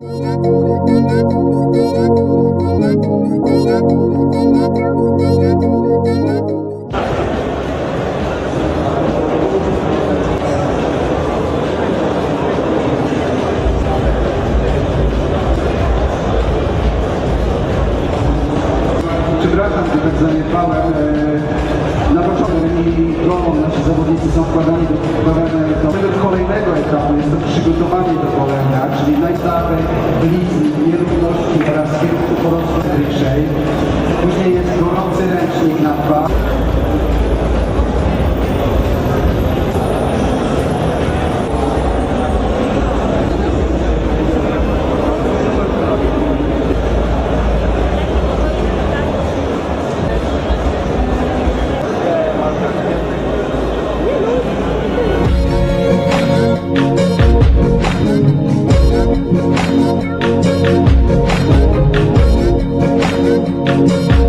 Przepraszam, że tak zaniedbałem. e, Na początku i głową nasi zawodnicy są wkładani do, wkładane do etapu. Jest to przygotowanie do golenia, czyli najpierw blizny, nierówności oraz kierunku porostu wyższej. Później jest gorący ręcznik na dwa. Thank